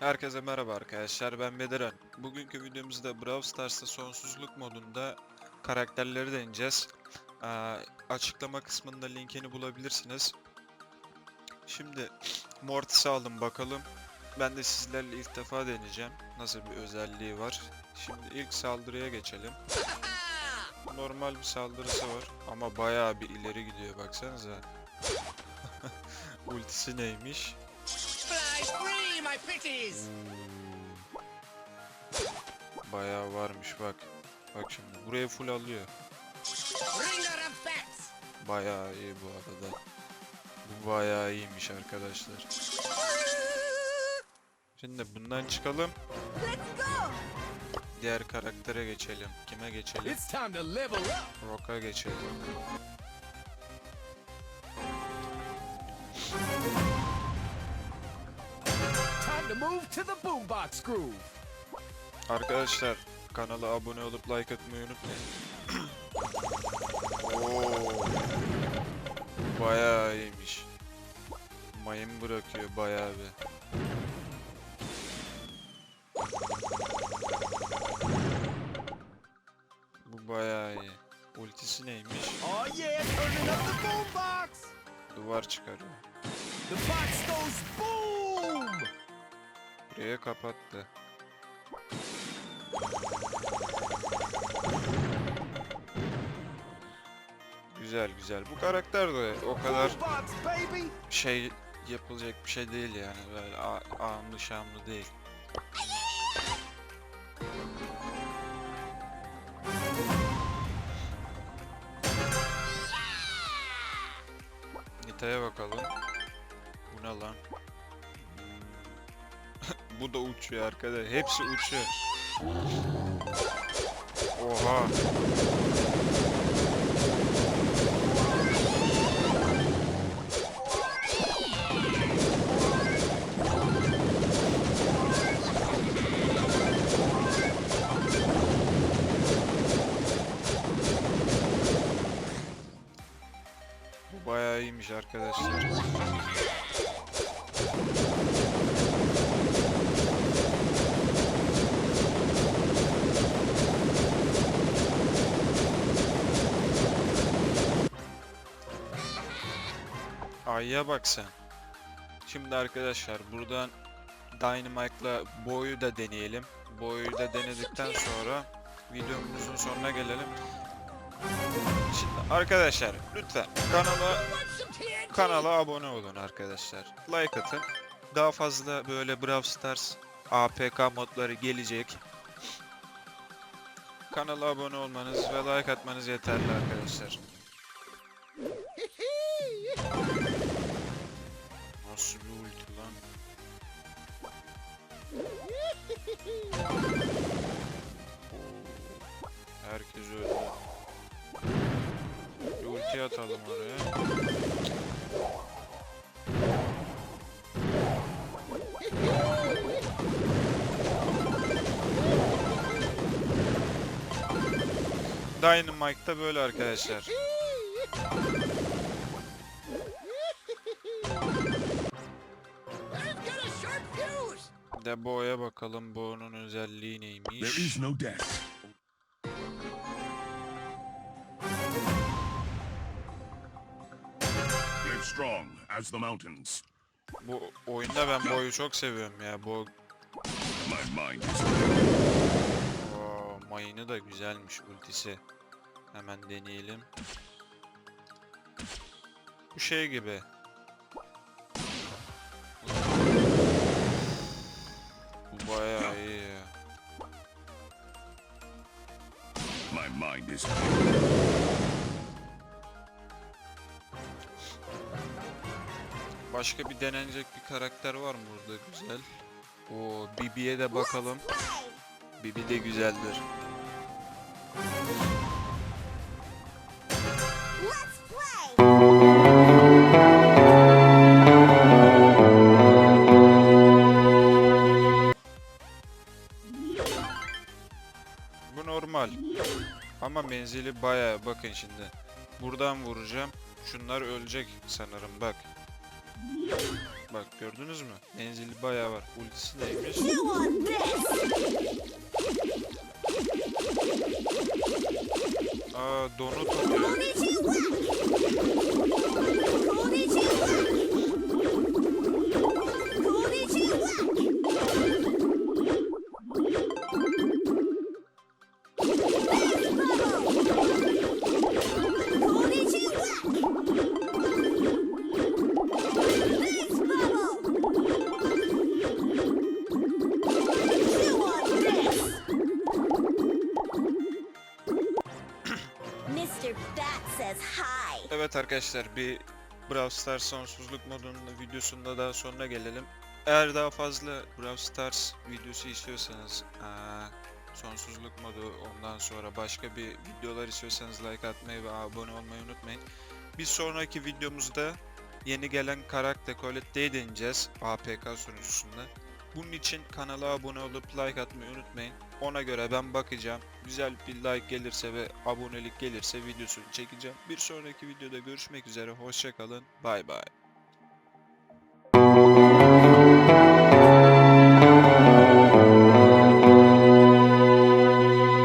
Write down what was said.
Herkese merhaba arkadaşlar ben Bediren. Bugünkü videomuzda Brawl Stars'ta sonsuzluk modunda karakterleri deneyeceğiz. Aa, açıklama kısmında linkini bulabilirsiniz. Şimdi Mortis'i aldım bakalım. Ben de sizlerle ilk defa deneyeceğim. Nasıl bir özelliği var. Şimdi ilk saldırıya geçelim. Normal bir saldırısı var ama bayağı bir ileri gidiyor baksanıza. Ultisi neymiş? Pretties! Bayağı varmış bak. Bak şimdi buraya full alıyor. Bayağı iyi bu arada. Bu bayağı iyiymiş arkadaşlar. Şimdi bundan çıkalım. Diğer karaktere geçelim. Kime geçelim? Rock'a geçelim. Arkadaşlar kanala abone olup like atmayı unutmayın. Oo. Bayağı iyiymiş. Mayın bırakıyor bayağı bir. Ultisi neymiş? Oh yeah, turning up the boombox! Duvar çıkarıyor. The box goes boom! Buraya kapattı. Güzel güzel. Bu karakter de o kadar şey yapılacak bir şey değil yani böyle a- anlı şamlı değil. Nita'ya bakalım. Bu ne lan? Bu da uçuyor arkadaş. Hepsi uçuyor. Oha. İyiymiş arkadaşlar. Ay'a bak sen. Şimdi arkadaşlar buradan Dynamite'la boyu da deneyelim. Boyu da denedikten sonra videomuzun sonuna gelelim. Şimdi arkadaşlar lütfen kanala kanala abone olun arkadaşlar. Like atın. Daha fazla böyle Brawl Stars APK modları gelecek. Kanala abone olmanız ve like atmanız yeterli arkadaşlar. Nasıl bir ulti lan? Herkes öldü. Bir ulti atalım oraya. Dynamite'da böyle arkadaşlar. De Bo'ya bakalım Bo'nun özelliği There neymiş? is no death. Live strong as the mountains. Bu oyunda ben Bo'yu çok seviyorum ya. Bo My mind is Oo, mayını da güzelmiş ultisi. Hemen deneyelim. Bu şey gibi. Bu bayağı iyi my mind is Başka bir denenecek bir karakter var mı burada güzel? O Bibi'ye de bakalım. Bibi de güzeldir. Bu normal. Ama menzili bayağı bakın şimdi. Buradan vuracağım. Şunlar ölecek sanırım bak. Bak gördünüz mü? Menzili bayağı var. Ultisi neymiş? Aa donut atıyor. Evet arkadaşlar bir Brawl Stars sonsuzluk modunun videosunda daha sonuna gelelim. Eğer daha fazla Brawl Stars videosu istiyorsanız aa, sonsuzluk modu ondan sonra başka bir videolar istiyorsanız like atmayı ve abone olmayı unutmayın. Bir sonraki videomuzda yeni gelen karakter Colette'yi deneyeceğiz APK sunucusunda. Bunun için kanala abone olup like atmayı unutmayın. Ona göre ben bakacağım. Güzel bir like gelirse ve abonelik gelirse videosunu çekeceğim. Bir sonraki videoda görüşmek üzere. Hoşçakalın. Bay bay.